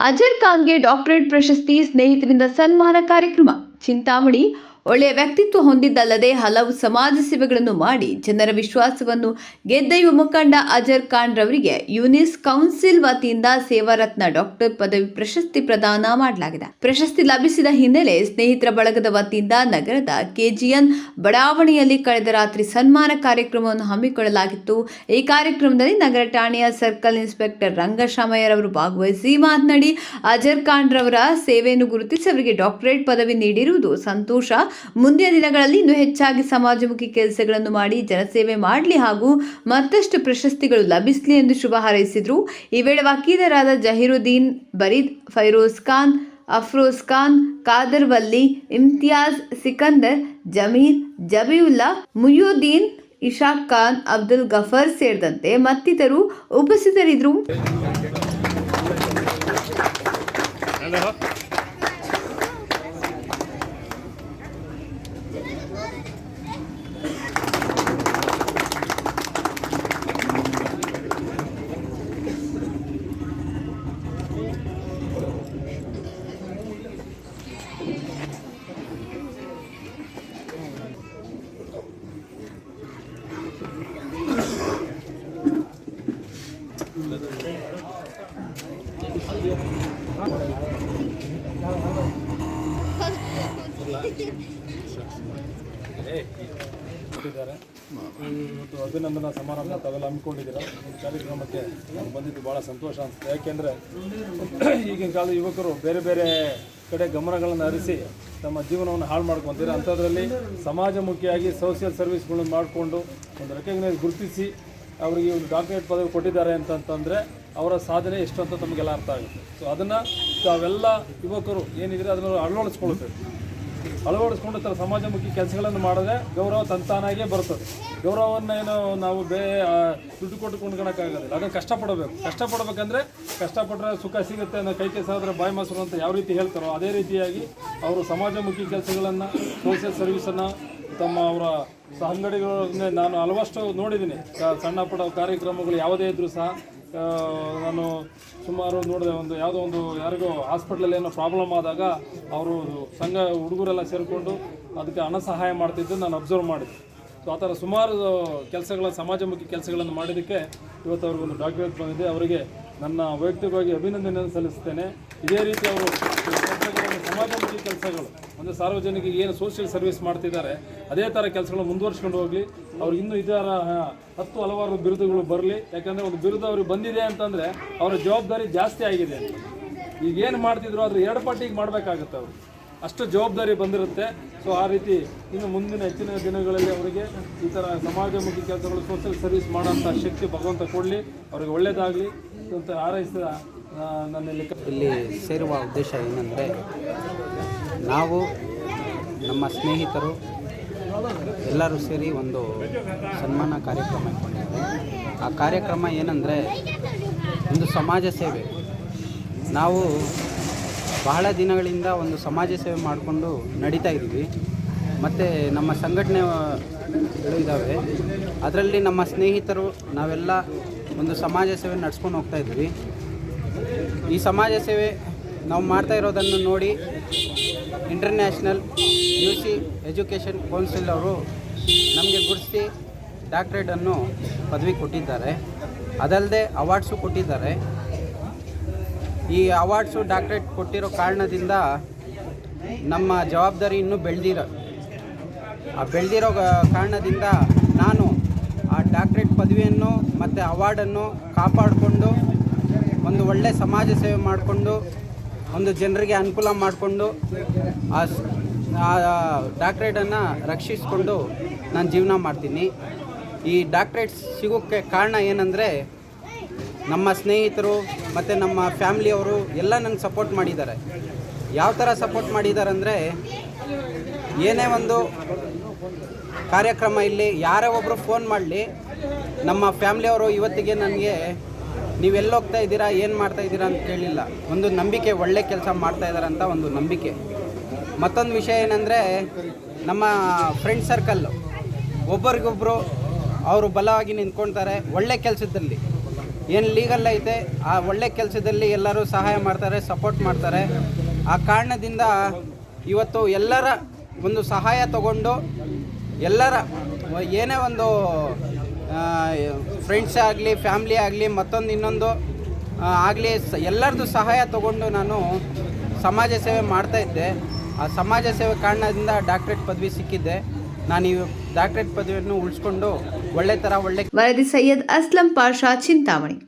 Azhar ಖಾನ್ಗೆ doctorate ಪ್ರಶಸ್ತಿ ಸ್ನೇಹಿತರಿಂದ ಸನ್ಮಾನ ಕಾರ್ಯಕ್ರಮ. ಚಿಂತಾಮಣಿ ಒಳ್ಳೆಯ ವ್ಯಕ್ತಿತ್ವ ಹೊಂದಿದ್ದಲ್ಲದೆ ಹಲವು ಸಮಾಜ ಸೇವೆಗಳನ್ನು ಮಾಡಿ ಜನರ ವಿಶ್ವಾಸವನ್ನು ಗೆದ್ದ ಯುವ ಮುಖಂಡ ಅಜರ್ ಖಾನ್ ರವರಿಗೆ ಯುನಿಸ್ ಕೌನ್ಸಿಲ್ ವತಿಯಿಂದ ಸೇವಾರತ್ನ ಡಾಕ್ಟರ್ ಪದವಿ ಪ್ರಶಸ್ತಿ ಪ್ರದಾನ ಮಾಡಲಾಗಿದೆ. ಪ್ರಶಸ್ತಿ ಲಭಿಸಿದ ಹಿನ್ನೆಲೆ ಸ್ನೇಹಿತರ ಬಳಗದ ವತಿಯಿಂದ ನಗರದ ಕೆಜಿಎನ್ ಬಡಾವಣೆಯಲ್ಲಿ ಕಳೆದ ರಾತ್ರಿ ಸನ್ಮಾನ ಕಾರ್ಯಕ್ರಮವನ್ನು ಹಮ್ಮಿಕೊಳ್ಳಲಾಗಿತ್ತು. ಈ ಕಾರ್ಯಕ್ರಮದಲ್ಲಿ ನಗರ ಠಾಣೆಯ ಸರ್ಕಲ್ ಇನ್ಸ್ಪೆಕ್ಟರ್ ರಂಗಶಾಮಯ್ಯರವರು ಭಾಗವಹಿಸಿ ಮಾತನಾಡಿ, ಅಜರ್ ಖಾನ್ ರವರ ಸೇವೆಯನ್ನು ಗುರುತಿಸಿ ಅವರಿಗೆ ಡಾಕ್ಟರೇಟ್ ಪದವಿ ನೀಡಿರುವುದು ಸಂತೋಷ. ಮುಂದಿನ ದಿನಗಳಲ್ಲಿ ಇನ್ನೂ ಹೆಚ್ಚಾಗಿ ಸಮಾಜಮುಖಿ ಕೆಲಸಗಳನ್ನು ಮಾಡಿ ಜನಸೇವೆ ಮಾಡಲಿ ಹಾಗೂ ಮತ್ತಷ್ಟು ಪ್ರಶಸ್ತಿಗಳು ಲಭಿಸಲಿ ಎಂದು ಶುಭ ಹಾರೈಸಿದರು. ಈ ವೇಳೆ ವಕೀಲರಾದ ಜಹೀರುದ್ದೀನ್ ಬರೀದ್, ಫೈರೋಜ್ ಖಾನ್, ಅಫ್ರೋಜ್ ಖಾನ್ ಕಾದರ್ ವಲ್ಲಿ, ಇಮ್ತಿಯಾಜ್ ಸಿಕಂದರ್, ಜಮೀರ್ ಜಬೀವುಲ್ಲಾ ಮುಯುದ್ದೀನ್, ಇಶಾಕ್ ಖಾನ್, ಅಬ್ದುಲ್ ಗಫರ್ ಸೇರಿದಂತೆ ಮತ್ತಿತರು ಉಪಸ್ಥಿತರಿದ್ದರು. ಕೊಟ್ಟಿದ್ದಾರೆ ಇವತ್ತು ಅಭಿನಂದನಾ ಸಮಾರಂಭ ತಾವೆಲ್ಲ ಹಮ್ಮಿಕೊಂಡಿದ್ದೀರಾ? ಈ ಕಾರ್ಯಕ್ರಮಕ್ಕೆ ನಾನು ಬಂದಿದ್ದು ಭಾಳ ಸಂತೋಷ ಅನಿಸುತ್ತೆ. ಯಾಕೆಂದರೆ ಈಗಿನ ಕಾಲದ ಯುವಕರು ಬೇರೆ ಬೇರೆ ಕಡೆ ಗಮನಗಳನ್ನು ಹರಿಸಿ ತಮ್ಮ ಜೀವನವನ್ನು ಹಾಳು ಮಾಡ್ಕೊತೀರ? ಅಂಥದ್ರಲ್ಲಿ ಸಮಾಜಮುಖಿಯಾಗಿ ಸೋಷಿಯಲ್ ಸರ್ವಿಸ್ಗಳನ್ನು ಮಾಡಿಕೊಂಡು ಒಂದು ರೆಕಗ್ನೈಸ್ ಗುರುತಿಸಿ ಅವರಿಗೆ ಒಂದು ಡಾಕ್ಟರೇಟ್ ಪದವಿ ಕೊಟ್ಟಿದ್ದಾರೆ ಅಂತಂತಂದರೆ ಅವರ ಸಾಧನೆ ಎಷ್ಟು ಅಂತ ತಮಗೆಲ್ಲ ಅರ್ಥ ಆಗುತ್ತೆ. ಸೊ ಅದನ್ನು ತಾವೆಲ್ಲ ಯುವಕರು ಏನಿದ್ರೆ ಅದನ್ನು ಅಳವಡಿಸ್ಕೊಳ್ಬೇಕು. ಅಳವಡಿಸ್ಕೊಂಡು ಸಮಾಜಮುಖಿ ಕೆಲಸಗಳನ್ನು ಮಾಡಿದ್ರೆ ಗೌರವ ತಂತಾನಾಗೇ ಬರ್ತದೆ. ಗೌರವವನ್ನು ಏನು ನಾವು ಬೇ ದುಡ್ಡು ಕೊಟ್ಟು ಕೊಂಡ್ಕೊಳಕ್ಕಾಗೋದಿಲ್ಲ. ಅದನ್ನು ಕಷ್ಟಪಡಬೇಕು. ಕಷ್ಟಪಡಬೇಕಂದ್ರೆ ಕಷ್ಟಪಟ್ಟರೆ ಸುಖ ಸಿಗುತ್ತೆ ಅನ್ನೋ ಕೈ ಕೆಲಸ ಬಾಯಿ ಮೊಸರು ಅಂತ ಯಾವ ರೀತಿ ಹೇಳ್ತಾರೋ ಅದೇ ರೀತಿಯಾಗಿ ಅವರು ಸಮಾಜಮುಖಿ ಕೆಲಸಗಳನ್ನು ಸೋಷಿಯಲ್ ಸರ್ವಿಸನ್ನು ತಮ್ಮ ಅವರ ಅಂಗಡಿಗಳನ್ನೇ ನಾನು ಹಲವಷ್ಟು ನೋಡಿದ್ದೀನಿ. ಸಣ್ಣ ಪುಟ್ಟ ಕಾರ್ಯಕ್ರಮಗಳು ಯಾವುದೇ ಇದ್ದರೂ ಸಹ ನಾನು ಸುಮಾರು ನೋಡಿದೆ, ಒಂದು ಯಾವುದೋ ಒಂದು ಯಾರಿಗೋ ಹಾಸ್ಪಿಟ್ಲಲ್ಲಿ ಏನೋ ಪ್ರಾಬ್ಲಮ್ ಆದಾಗ ಅವರು ಸಂಘ ಹುಡುಗರೆಲ್ಲ ಸೇರಿಕೊಂಡು ಅದಕ್ಕೆ ಹಣ ಸಹಾಯ ಮಾಡ್ತಿದ್ದು ನಾನು ಅಬ್ಸರ್ವ್ ಮಾಡಿದೆ. ಸೊ ಆ ಥರ ಸುಮಾರು ಕೆಲಸಗಳ, ಸಮಾಜಮುಖಿ ಕೆಲಸಗಳನ್ನು ಮಾಡಿದ್ದಕ್ಕೆ ಇವತ್ತು ಅವ್ರಿಗೊಂದು ಡಾಕ್ಯುಮೆಂಟ್ ಬಂದಿದೆ. ಅವರಿಗೆ ನನ್ನ ವೈಯಕ್ತಿಕವಾಗಿ ಅಭಿನಂದನೆಯನ್ನು ಸಲ್ಲಿಸ್ತೇನೆ. ಇದೇ ರೀತಿ ಅವರು ಕೆಲಸಗಳನ್ನು ಸಮಾಜಮುಖಿ ಕೆಲಸಗಳು ಅಂದರೆ ಸಾರ್ವಜನಿಕರಿಗೆ ಏನು ಸೋಷಿಯಲ್ ಸರ್ವಿಸ್ ಮಾಡ್ತಿದ್ದಾರೆ, ಅದೇ ಥರ ಕೆಲಸಗಳು ಮುಂದುವರ್ಸ್ಕೊಂಡು ಹೋಗಲಿ. ಅವ್ರು ಇನ್ನೂ ಇದರ ಹತ್ತು ಹಲವಾರು ಬಿರುದುಗಳು ಬರಲಿ. ಯಾಕಂದರೆ ಒಂದು ಬಿರುದು ಅವ್ರಿಗೆ ಬಂದಿದೆ ಅಂತಂದರೆ ಅವರ ಜವಾಬ್ದಾರಿ ಜಾಸ್ತಿ ಆಗಿದೆ. ಈಗ ಏನು ಮಾಡ್ತಿದ್ರು ಅದ್ರ ಎರಡು ಪಟ್ಟಿಗೆ ಮಾಡಬೇಕಾಗುತ್ತೆ ಅವರು. ಅಷ್ಟು ಜವಾಬ್ದಾರಿ ಬಂದಿರುತ್ತೆ. ಸೊ ಆ ರೀತಿ ಇನ್ನು ಮುಂದಿನ ಹೆಚ್ಚಿನ ದಿನಗಳಲ್ಲಿ ಅವರಿಗೆ ಈ ಥರ ಸಮಾಜಮುಖಿ ಕೆಲಸಗಳು ಸೋಷಿಯಲ್ ಸರ್ವಿಸ್ ಮಾಡೋಂಥ ಶಕ್ತಿ ಭಗವಂತ ಕೊಡಲಿ. ಅವರಿಗೆ ಒಳ್ಳೆಯದಾಗಲಿ ಅಂತ ಹಾರೈಸಿದ ಆ, ನನ್ನಲ್ಲಿ ಇಲ್ಲಿ ಸೇರುವ ಉದ್ದೇಶ ಏನಂದರೆ ನಾವು ನಮ್ಮ ಸ್ನೇಹಿತರು ಎಲ್ಲರೂ ಸೇರಿ ಒಂದು ಸನ್ಮಾನ ಕಾರ್ಯಕ್ರಮ ಇಟ್ಕೊಂಡಿದ್ದೇವೆ. ಆ ಕಾರ್ಯಕ್ರಮ ಏನಂದರೆ ಒಂದು ಸಮಾಜ ಸೇವೆ. ನಾವು ಬಹಳ ದಿನಗಳಿಂದ ಒಂದು ಸಮಾಜ ಸೇವೆ ಮಾಡಿಕೊಂಡು ನಡೀತಾ ಇದ್ದೀವಿ. ಮತ್ತು ನಮ್ಮ ಸಂಘಟನೆಗಳು ಇದ್ದಾವೆ. ಅದರಲ್ಲಿ ನಮ್ಮ ಸ್ನೇಹಿತರು ನಾವೆಲ್ಲ ಒಂದು ಸಮಾಜ ಸೇವೆ ನಡ್ಸ್ಕೊಂಡು ಹೋಗ್ತಾ ಇದ್ವಿ ಈ ಸಮಾಜ ಸೇವೆ ನಾವು ಮಾಡ್ತಾ ಇರೋದನ್ನು ನೋಡಿ international U C education council ಅವರು ನಮಗೆ ಗುರುತಿಸಿ ಡಾಕ್ಟ್ರೇಟನ್ನು ಪದವಿ ಕೊಟ್ಟಿದ್ದಾರೆ. ಅದಲ್ಲದೆ ಅವಾರ್ಡ್ಸು ಕೊಟ್ಟಿದ್ದಾರೆ. ಈ ಅವಾರ್ಡ್ಸು ಡಾಕ್ಟ್ರೇಟ್ ಕೊಟ್ಟಿರೋ ಕಾರಣದಿಂದ ನಮ್ಮ ಜವಾಬ್ದಾರಿ ಇನ್ನೂ ಬೆಳೆದಿರೋ, ಆ ಬೆಳೆದಿರೋ ಕಾರಣದಿಂದ ನಾನು ಆ ಡಾಕ್ಟ್ರೇಟ್ ಪದವಿಯನ್ನು ಮತ್ತು ಅವಾರ್ಡನ್ನು ಕಾಪಾಡಿಕೊಂಡು ಒಂದು ಒಳ್ಳೆ ಸಮಾಜ ಸೇವೆ ಮಾಡಿಕೊಂಡು, ಒಂದು ಜನರಿಗೆ ಅನುಕೂಲ ಮಾಡಿಕೊಂಡು, ಆ ಡಾಕ್ಟ್ರೇಟನ್ನು ರಕ್ಷಿಸಿಕೊಂಡು ನಾನು ಜೀವನ ಮಾಡ್ತೀನಿ. ಈ ಡಾಕ್ಟ್ರೇಟ್ ಸಿಗೋಕ್ಕೆ ಕಾರಣ ಏನಂದರೆ, ನಮ್ಮ ಸ್ನೇಹಿತರು ಮತ್ತು ನಮ್ಮ ಫ್ಯಾಮ್ಲಿಯವರು ಎಲ್ಲ ನನಗೆ ಸಪೋರ್ಟ್ ಮಾಡಿದ್ದಾರೆ. ಯಾವ ಥರ ಸಪೋರ್ಟ್ ಮಾಡಿದ್ದಾರೆ ಅಂದರೆ, ಏನೇ ಒಂದು ಕಾರ್ಯಕ್ರಮ ಇಲ್ಲಿ ಯಾರೇ ಒಬ್ಬರು ಫೋನ್ ಮಾಡಲಿ, ನಮ್ಮ ಫ್ಯಾಮ್ಲಿಯವರು ಇವತ್ತಿಗೆ ನನಗೆ ನೀವೆಲ್ಲಿ ಹೋಗ್ತಾ ಇದ್ದೀರಾ, ಏನು ಮಾಡ್ತಾ ಇದ್ದೀರಾ ಅಂತ ಕೇಳಿಲ್ಲ. ಒಂದು ನಂಬಿಕೆ, ಒಳ್ಳೆ ಕೆಲಸ ಮಾಡ್ತಾ ಇದ್ದಾರೆ ಅಂತ ಒಂದು ನಂಬಿಕೆ. ಮತ್ತೊಂದು ವಿಷಯ ಏನಂದರೆ, ನಮ್ಮ ಫ್ರೆಂಡ್ ಸರ್ಕಲ್ಲು ಒಬ್ಬರಿಗೊಬ್ಬರು ಅವರು ಬಲವಾಗಿ ನಿಂತ್ಕೊಳ್ತಾರೆ, ಒಳ್ಳೆ ಕೆಲಸದಲ್ಲಿ. ಏನು ಲೀಗಲ್ ಐತೆ, ಆ ಒಳ್ಳೆ ಕೆಲಸದಲ್ಲಿ ಎಲ್ಲರೂ ಸಹಾಯ ಮಾಡ್ತಾರೆ ಸಪೋರ್ಟ್ ಮಾಡ್ತಾರೆ. ಆ ಕಾರಣದಿಂದ ಇವತ್ತು ಎಲ್ಲರ ಒಂದು ಸಹಾಯ ತಗೊಂಡು ಎಲ್ಲರ ಏನೇ ಒಂದು ಫ್ರೆಂಡ್ಸ್ ಆಗಲಿ ಫ್ಯಾಮ್ಲಿ ಆಗಲಿ, ಮತ್ತೊಂದು ಇನ್ನೊಂದು ಆಗಲಿ ಎಲ್ಲರದ್ದು ಸಹಾಯ ತಗೊಂಡು ನಾನು ಸಮಾಜ ಸೇವೆ ಮಾಡ್ತಾಯಿದ್ದೆ ಆ ಸಮಾಜ ಸೇವೆ ಕಾರಣದಿಂದ ಡಾಕ್ಟ್ರೇಟ್ ಪದವಿ ಸಿಕ್ಕಿದ್ದೆ ನಾನು ಈ ಡಾಕ್ಟ್ರೇಟ್ ಪದವಿಯನ್ನು ಉಳಿಸ್ಕೊಂಡು ಒಳ್ಳೆ ಥರ ಒಳ್ಳೆ ವರದಿ ಸೈಯದ್ ಅಸ್ಲಂ ಪಾಷಾ ಚಿಂತಾಮಣಿ.